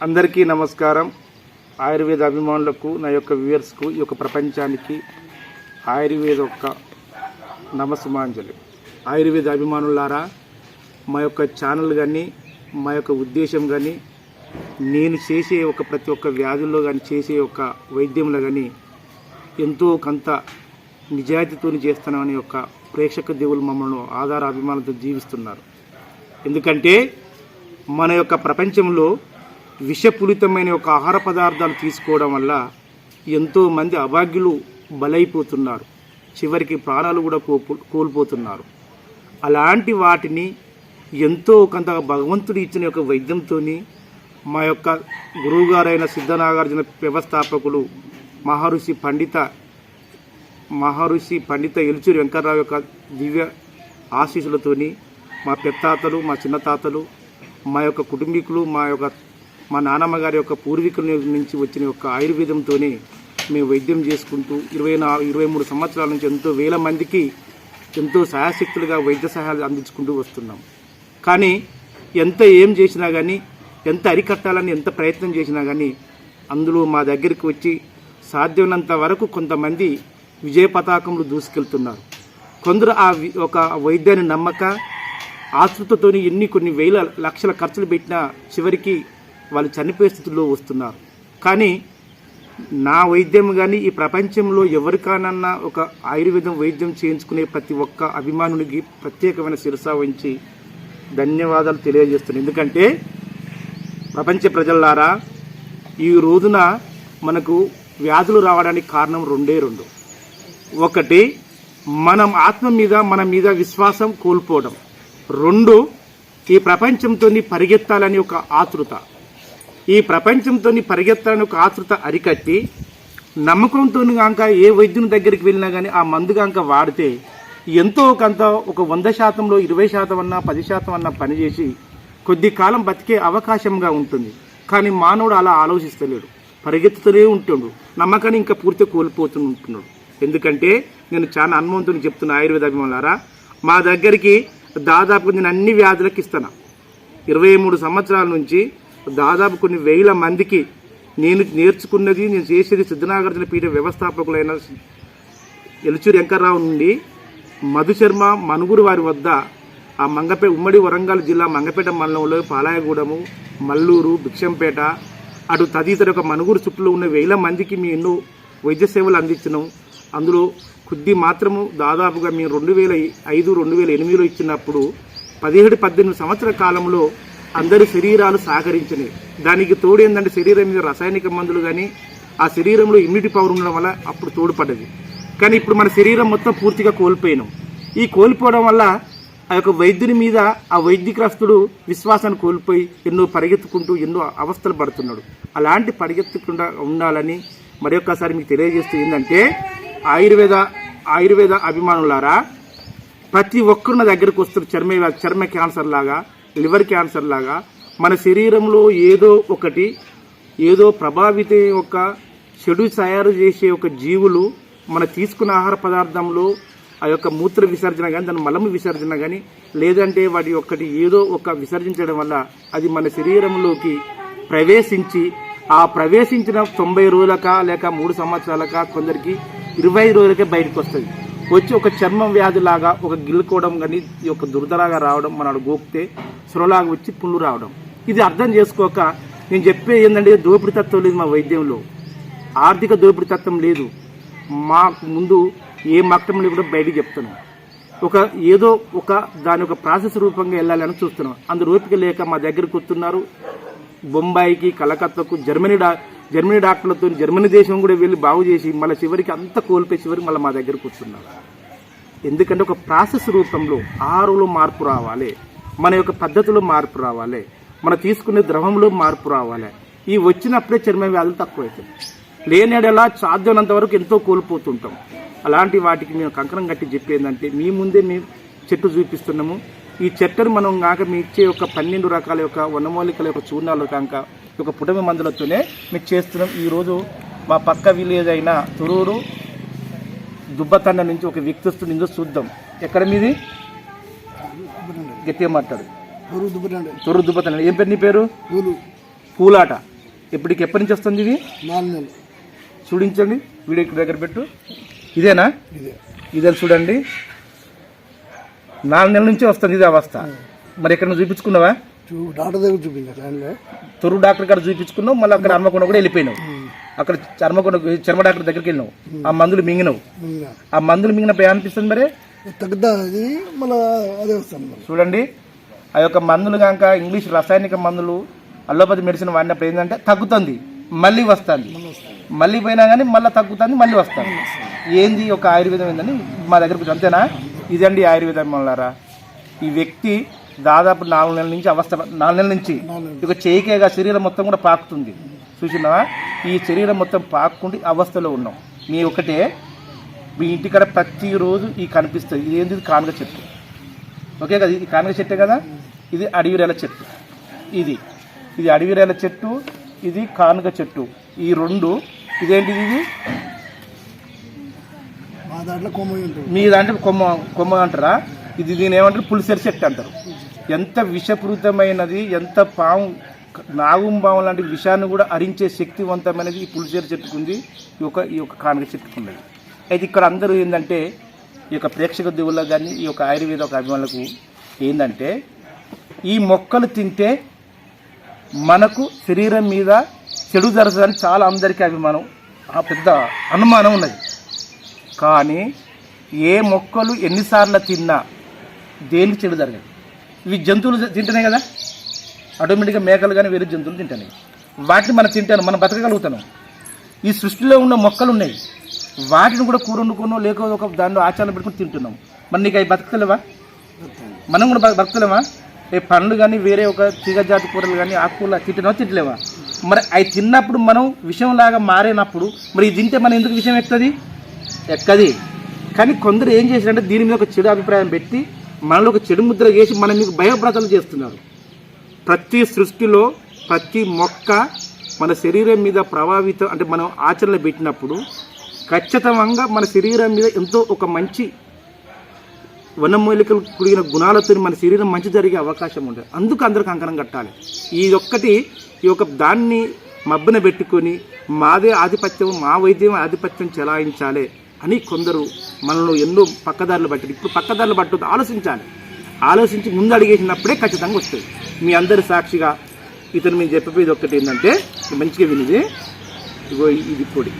అందరికీ నమస్కారం. ఆయుర్వేద అభిమానులకు నా యొక్క వ్యూయర్స్కు ఈ యొక్క ప్రపంచానికి ఆయుర్వేద యొక్క నమస్సుమాంజలి. ఆయుర్వేద అభిమానులారా మా యొక్క ఛానల్ కానీ మా యొక్క ఉద్దేశం కానీ నేను చేసే ఒక ప్రతి ఒక్క వ్యాధుల్లో కానీ చేసే ఒక వైద్యంలో కానీ ఎంతో కొంత నిజాయితీతో చేస్తున్నామని యొక్క ప్రేక్షక దేవులు మమ్మల్ని ఆధార అభిమానంతో జీవిస్తున్నారు. ఎందుకంటే మన యొక్క ప్రపంచంలో విషపూరితమైన ఒక ఆహార పదార్థాలు తీసుకోవడం వల్ల ఎంతోమంది అభాగ్యులు బలైపోతున్నారు. చివరికి ప్రాణాలు కూడా కోల్పోతున్నారు. అలాంటి వాటిని ఎంతో కొంత భగవంతుడు ఇచ్చిన యొక్క వైద్యంతో మా యొక్క గురువుగారైన సిద్ధనాగార్జున వ్యవస్థాపకులు మహర్షి పండిత మహర్షి పండిత ఎలుచూరి వెంకటరావు యొక్క దివ్య ఆశీస్సులతోని మా పెత్తాతలు మా చిన్న తాతలు మా యొక్క కుటుంబీకులు మా యొక్క మా నానమ్మ గారి యొక్క పూర్వీకుల నుంచి వచ్చిన యొక్క ఆయుర్వేదంతోనే మేము వైద్యం చేసుకుంటూ ఇరవై నాలుగు ఇరవై మూడు సంవత్సరాల నుంచి ఎంతో వేల మందికి ఎంతో సహాయశక్తులుగా వైద్య సహాయాలు అందించుకుంటూ వస్తున్నాం. కానీ ఎంత ఏం చేసినా కానీ ఎంత అరికట్టాలని ఎంత ప్రయత్నం చేసినా కానీ అందులో మా దగ్గరికి వచ్చి సాధ్యమైనంత వరకు కొంతమంది విజయ పతాకంలో దూసుకెళ్తున్నారు. కొందరు ఆ ఒక వైద్యాన్ని నమ్మక ఆతృతతోని ఎన్ని కొన్ని వేల లక్షల ఖర్చులు పెట్టినా చివరికి వాళ్ళు చనిపోయే స్థితిలో వస్తున్నారు. కానీ నా వైద్యం కానీ ఈ ప్రపంచంలో ఎవరికానన్నా ఒక ఆయుర్వేదం వైద్యం చేయించుకునే ప్రతి ఒక్క అభిమానునికి ప్రత్యేకమైన శిరస వహించి ధన్యవాదాలు తెలియజేస్తున్నాను. ఎందుకంటే ప్రపంచ ప్రజలారా ఈ రోజున మనకు వ్యాధులు రావడానికి కారణం రెండే రెండు. ఒకటి మనం ఆత్మ మీద మన మీద విశ్వాసం కోల్పోవడం. రెండు ఈ ప్రపంచంతో పరిగెత్తాలని ఒక ఆతృత. ఈ ప్రపంచంతో పరిగెత్తాలను ఒక ఆతృత అరికట్టి నమ్మకంతో కాక ఏ వైద్యుని దగ్గరికి వెళ్ళినా కానీ ఆ మందు కాక వాడితే ఎంతో కొంత ఒక వంద శాతంలో ఇరవై శాతం అన్నా పది శాతం అన్నా పనిచేసి కొద్ది కాలం బతికే అవకాశంగా ఉంటుంది. కానీ మానవుడు అలా ఆలోచిస్తలేడు. పరిగెత్తుతూనే ఉంటుండు. నమ్మకాన్ని ఇంకా పూర్తి కోల్పోతూ ఉంటున్నాడు ఎందుకంటే నేను చాలా అనుభవంతో చెప్తున్న ఆయుర్వేద అభిమానులారా మా దగ్గరికి దాదాపు నేను అన్ని వ్యాధులకు ఇస్తాను. ఇరవై మూడు సంవత్సరాల నుంచి దాదాపు కొన్ని వేల మందికి నేను నేర్చుకున్నది నేను చేసేది సిద్ధనాగార్జున పీఠ వ్యవస్థాపకులైన ఎలుచూరి వెంకర్రావు నుండి మధుశర్మ మనుగురు వారి వద్ద ఆ మంగపేట ఉమ్మడి వరంగల్ జిల్లా మంగపేట మండలంలో పాలాయగూడెము మల్లూరు భిక్షంపేట అటు తదితర ఒక మనుగురు చుట్టూ ఉన్న వేల మందికి మేము ఎన్నో వైద్య సేవలు అందించినాం. అందులో కొద్ది మాత్రము దాదాపుగా మేము రెండు వేల ఐదు రెండు వేల ఎనిమిదిలో ఇచ్చినప్పుడు పదిహేడు పద్దెనిమిది సంవత్సరాల కాలంలో అందరి శరీరాలు సహకరించినాయి దానికి తోడు ఏంటంటే శరీరం మీద రసాయనిక మందులు కానీ ఆ శరీరంలో ఇమ్యూనిటీ పవర్ ఉండడం వల్ల అప్పుడు తోడ్పడ్డది. కానీ ఇప్పుడు మన శరీరం మొత్తం పూర్తిగా కోల్పోయినాం. ఈ కోల్పోవడం వల్ల ఆ యొక్క వైద్యుని మీద ఆ వైద్యగ్రస్తుడు విశ్వాసాన్ని కోల్పోయి ఎన్నో పరిగెత్తుకుంటూ ఎన్నో అవస్థలు పడుతున్నాడు. అలాంటి పరిగెత్తకుండా ఉండాలని మరి ఒక్కసారి మీకు తెలియజేస్తూ ఏంటంటే ఆయుర్వేద ఆయుర్వేద అభిమానులారా ప్రతి ఒక్కరు నా దగ్గరకు వస్తారు చర్మ చర్మ క్యాన్సర్ లాగా. లివర్ క్యాన్సర్ లాగా మన శరీరంలో ఏదో ఒకటి ఏదో ప్రభావిత యొక్క చెడు తయారు చేసే ఒక జీవులు మన తీసుకున్న ఆహార పదార్థంలో ఆ యొక్క మూత్ర విసర్జన కానీ దాని మలము విసర్జన కానీ లేదంటే వాటి ఒక్కటి ఏదో ఒక విసర్జించడం వల్ల అది మన శరీరంలోకి ప్రవేశించి ఆ ప్రవేశించిన తొంభై రోజులక లేక మూడు సంవత్సరాలక కొందరికి ఇరవై రోజులకే బయటకు వస్తుంది వచ్చి ఒక చర్మం వ్యాధి లాగా ఒక గిల్లుకోవడం కానీ ఈ యొక్క దురదలాగా రావడం మన గోపితే సురలాగా వచ్చి పుళ్ళు రావడం. ఇది అర్థం చేసుకోక నేను చెప్పే ఏంటంటే దోపిడి తత్వం లేదు మా వైద్యంలో. ఆర్థిక దోపిడి తత్వం లేదు. మా ముందు ఏ మట్టంలో కూడా బయటికి చెప్తున్నాం. ఒక ఏదో ఒక దాని ఒక ప్రాసెస్ రూపంగా వెళ్ళాలని చూస్తున్నాం. అందు ఓపిక లేక మా దగ్గరకు వస్తున్నారు. బొంబాయికి కలకత్తాకు జర్మనీ డా జర్మనీ డాక్టర్లతో జర్మనీ దేశం కూడా వెళ్ళి బాగు చేసి మళ్ళీ చివరికి అంత కోల్పోయి చివరికి మళ్ళీ మా దగ్గరకు వస్తున్నారు ఎందుకంటే ఒక ప్రాసెస్ రూపంలో ఆరులో మార్పు రావాలి మన యొక్క పద్ధతిలో మార్పు రావాలి మనం తీసుకునే ద్రవంలో మార్పు రావాలి. ఈ వచ్చినప్పుడే చర్మ వ్యాధులు తక్కువవుతాయి లేనేడలా సాధ్యమైనంత వరకు ఎంతో కోల్పోతుంటాం. అలాంటి వాటికి మేము కంకణం కట్టి చెప్పేందంటే మీ ముందే మేము చెట్టు చూపిస్తున్నాము. ఈ చెట్టును మనం కాక మీ ఇచ్చే ఒక పన్నెండు రకాల యొక్క వనమూలికల యొక్క చూర్ణాలు కాక ఒక పుటమి మందులతోనే మేము చేస్తున్నాం. ఈరోజు మా పక్క విలేజ్ అయిన తురూరు దుబ్బతండ నుంచి ఒక వ్యక్తి వస్తుంది. చూద్దాం. ఎక్కడ మీది? గట్టిగా మాట్లాడు. తుర్రు దుబ్బతండ. ఏం పేరు నీ పేరు? పూలు. పూలాట. ఇప్పటికి ఎప్పటి నుంచి వస్తుంది ఇది? నాలుగు నెలలు. చూడించండి. వీడియో ఇక్కడ దగ్గర పెట్టు. ఇదేనా? ఇదే. చూడండి. నాలుగు నెలల నుంచి వస్తుంది ఇది అవస్థ. మరి ఎక్కడ చూపించుకున్నావా? డాక్టర్ దగ్గర చూపించా టైంలో తొరు డాక్టర్ గారు చూపించుకున్నావు మళ్ళీ అక్కడ హన్మకొండ కూడా వెళ్ళిపోయినావు. అక్కడ చర్మకొండ చర్మ డాక్టర్ దగ్గరికి వెళ్ళినావు. ఆ మందులు మింగినావు. ఆ మందులు మింగినప్పుడు ఏమనిపిస్తుంది మరి? తగ్గుతా అది మళ్ళీ అదే చూడండి ఆ యొక్క మందులు కనుక ఇంగ్లీష్ రసాయనిక మందులు అల్లోపతి మెడిసిన్ వాడినప్పుడు ఏంటంటే తగ్గుతుంది మళ్ళీ వస్తుంది. మళ్ళీ పోయినా కానీ మళ్ళీ తగ్గుతుంది మళ్ళీ వస్తుంది. ఏంది ఒక ఆయుర్వేదం ఏందని మా దగ్గరకు అంతేనా? ఇదండి ఆయుర్వేదం వల్లారా ఈ వ్యక్తి దాదాపు నాలుగు నెలల నుంచి అవస్థ. నాలుగు నెలల నుంచి. ఇక చేయికేగా శరీరం మొత్తం కూడా పాకుతుంది. చూసినావా? ఈ శరీరం మొత్తం పాక్కుండి అవస్థలో ఉన్నాం. నీ ఒకటే మీ ఇంటికాడ ప్రతిరోజు ఈ కనిపిస్తుంది. ఇది ఏంది? ఇది కానుగ చెట్టు. ఓకే కదా? ఇది కానుగ చెట్టే కదా? ఇది అడవిరేల చెట్టు. ఇది. ఇది అడవిరేల చెట్టు. ఇది కానుగ చెట్టు. ఈ రెండు. ఇదేంటిది ఇది? మా దాంట్లో కొమ్మ ఉంటుంది. మీ దాంట్లో కొమ్మ కొమ్మ అంటారా? ఇది దీని ఏమంటారు? పులిసెర చెట్టు అంటారు. ఎంత విషపూరితమైనది ఎంత పాము నాగుంబావం లాంటి విషాన్ని కూడా అరించే శక్తివంతమైనది ఈ పులిసేరు చెట్టుకుంది ఈ యొక్క ఈ యొక్క కానుగ చెట్టుకున్నది అయితే ఇక్కడ అందరూ ఏంటంటే ఈ యొక్క ప్రేక్షక దేవుళ్ళకు కానీ ఈ యొక్క ఆయుర్వేద ఒక అభిమానులకు ఏంటంటే ఈ మొక్కలు తింటే మనకు శరీరం మీద చెడు జరగదని చాలా అందరికీ అభిమానం ఆ పెద్ద అనుమానం ఉన్నది. కానీ ఏ మొక్కలు ఎన్నిసార్లు తిన్నా దేనికి చెడు జరగదు. ఇవి జంతువులు తింటున్నాయి కదా. ఆటోమేటిక్గా మేకలు కానీ వేరే జంతువులు తింటున్నాయి వాటిని మనం తింటాను మనం బతకగలుగుతాను ఈ సృష్టిలో ఉన్న మొక్కలు ఉన్నాయి. వాటిని కూడా కూర వండుకునో లేక ఒక దానిలో ఆచారం పెట్టుకుని తింటున్నాం. మరి నీకు అవి బతకలేవా మనం కూడా బతకలేవా బతకలేమా ఏ పండ్లు కానీ వేరే ఒక తీగ జాతి కూరలు కానీ ఆకుకూరలు తింటున్నావా తింటలేవా? మరి అవి తిన్నప్పుడు మనం విషంలాగా మారినప్పుడు మరి ఇది తింటే మనం ఎందుకు విషయం ఎక్కుతుంది ఎక్కది? కానీ కొందరు ఏం చేశారంటే దీని మీద ఒక చెడు అభిప్రాయం పెట్టి మనలో ఒక చెడు ముద్ర వేసి మనం మీకు భయభ్రతలు చేస్తున్నారు. ప్రతి సృష్టిలో ప్రతి మొక్క మన శరీరం మీద ప్రభావితం అంటే మనం ఆచరణ పెట్టినప్పుడు ఖచ్చితంగా మన శరీరం మీద ఎంతో ఒక మంచి వనమూలికలు కూడిన గుణాలతో మన శరీరం మంచి జరిగే అవకాశం ఉంటుంది. అందుకు అందరికి కంకణం కట్టాలి. ఈ ఒక్కటి ఈ యొక్క దాన్ని మబ్బున పెట్టుకొని మాదే ఆధిపత్యం మా వైద్యం ఆధిపత్యం చెలాయించాలి. అని కొందరు మనలో ఎన్నో పక్కదారులు పట్టారు ఇప్పుడు పక్కదారులు పట్టదు ఆలోచించాలి. ఆలోచించి ముందు అడిగేసినప్పుడే ఖచ్చితంగా వస్తుంది. మీ అందరి సాక్షిగా ఇతను మేము చెప్పేది ఒక్కటి ఏంటంటే మంచిగా వినిది. ఇగో ఇది పొడి.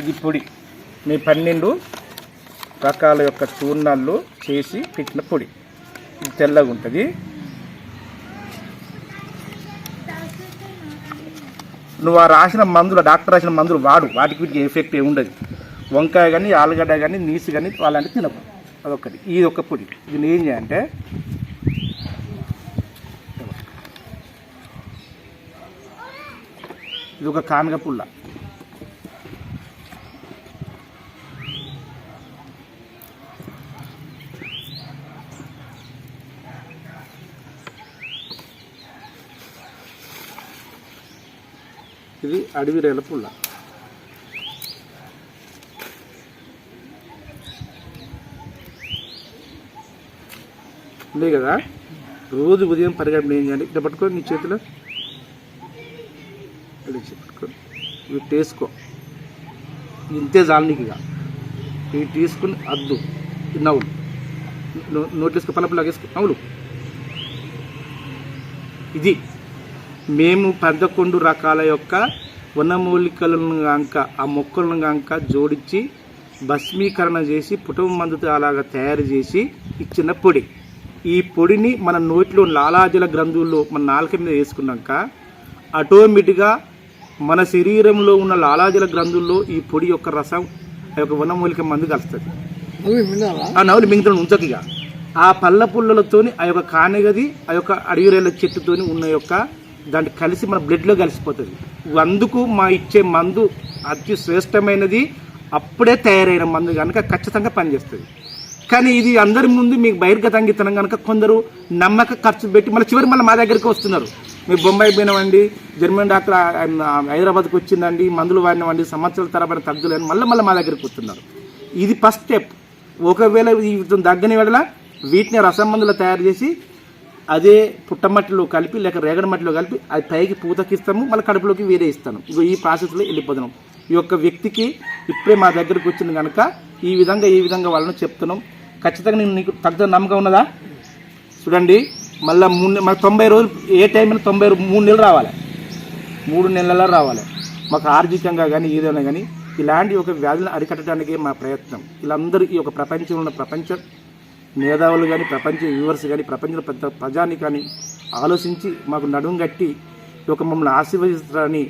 ఇది పొడి. మీ పన్నెండు రకాల యొక్క చూర్ణాలు చేసి పెట్టిన పొడి. ఇది తెల్లగా ఉంటుంది నువ్వు ఆ రాసిన మందులు డాక్టర్ రాసిన మందులు వాడు. వాటికి వీటికి ఎఫెక్ట్ ఏమి ఉండదు. వంకాయ కానీ ఆలుగడ్డ కానీ నీసు కానీ అలాంటివి తినకు. అదొకటి ఇది ఒక పొడి. ఇది ఏం చేయంటే ఇది ఒక కానగ పుల్ల. ఇది అడవి ఉంది కదా? రోజు ఉదయం పరిగెడ ఏం చేయాలి? ఇట్లా పట్టుకో నీ చేతిలో. పట్టుకో. ఇవి వేసుకో ఇంతే చాలు నీకు ఇక. ఇవి తీసుకుని అద్దు. నవ్వులు. నో- నోట్లో లాగేసుకో నవ్వులు. ఇది. మేము పదకొండు రకాల యొక్క వనమూలికలను గాంక ఆ మొక్కలను గాంక జోడించి భస్మీకరణ చేసి పుటం మందుతో అలాగా తయారు చేసి ఇచ్చిన పొడి. ఈ పొడిని మన నోటిలో లాలాజల గ్రంథుల్లో మన నాలుక మీద వేసుకున్నాక ఆటోమేటిక్గా మన శరీరంలో ఉన్న లాలాజల గ్రంథుల్లో ఈ పొడి యొక్క రసం ఆ యొక్క వనమూలిక మందు కలుస్తుంది. ఆ నవ్వులు మిగతా ఉంచకిగా ఆ పళ్ళ పుల్లలతోని ఆ యొక్క కానగది ఆ యొక్క అడిగిరేళ్ళ చెట్టుతోని ఉన్న యొక్క దాంట్లో కలిసి మన బ్లడ్లో కలిసిపోతుంది. అందుకు మా ఇచ్చే మందు అతి శ్రేష్టమైనది అప్పుడే తయారైన మందు కనుక ఖచ్చితంగా పనిచేస్తుంది. కానీ ఇది అందరి ముందు మీకు బహిర్గతంగా ఇతనం కనుక కొందరు నమ్మక ఖర్చు పెట్టి మళ్ళీ చివరి మళ్ళీ మా దగ్గరికి వస్తున్నారు. మీరు బొంబాయి పోయినామండి జర్మన్ డాక్టర్ ఆయన హైదరాబాద్కి వచ్చిందండి మందులు వాడినామండి సంవత్సరాల తరబడి తగ్గులేని మళ్ళీ మళ్ళీ మా దగ్గరికి వస్తున్నారు. ఇది ఫస్ట్ స్టెప్ ఒకవేళ తగ్గని దగ్గని వీటిని వీటిని రసమందులు తయారు చేసి అదే పుట్టమట్టిలో కలిపి లేక రేగడి మట్టిలో కలిపి అది పైకి పూతకిస్తాము మళ్ళీ కడుపులోకి వేరే ఇస్తాను. ఇగో ఈ ప్రాసెస్లో వెళ్ళిపోతున్నాం ఈ యొక్క వ్యక్తికి ఇప్పుడే మా దగ్గరకు వచ్చింది కనుక ఈ విధంగా ఈ విధంగా వాళ్ళని చెప్తున్నాం. ఖచ్చితంగా నేను నీకు తగ్గ నమ్మకం ఉన్నదా? చూడండి మళ్ళీ మూడు నెల మన తొంభై రోజులు ఏ టైంలో తొంభై మూడు నెలలు రావాలి. మూడు నెలల్లో రావాలి. మాకు ఆర్థికంగా కానీ ఏదైనా కానీ ఇలాంటి ఒక వ్యాధులను అరికట్టడానికి మా ప్రయత్నం. వీళ్ళందరూ ఈ యొక్క ప్రపంచంలో ఉన్న ప్రపంచ. మేధావులు కానీ ప్రపంచ వ్యూవర్స్ కానీ ప్రపంచంలో పెద్ద ప్రజాని కానీ ఆలోచించి మాకు నడుం కట్టి ఒక మమ్మల్ని ఆశీర్వదిస్తారని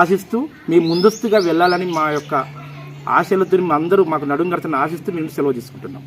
ఆశిస్తూ మేము ముందస్తుగా వెళ్ళాలని మా యొక్క ఆశలతో అందరూ మాకు నడుం కడతారని ఆశిస్తూ మేము సెలవు తీసుకుంటున్నాం.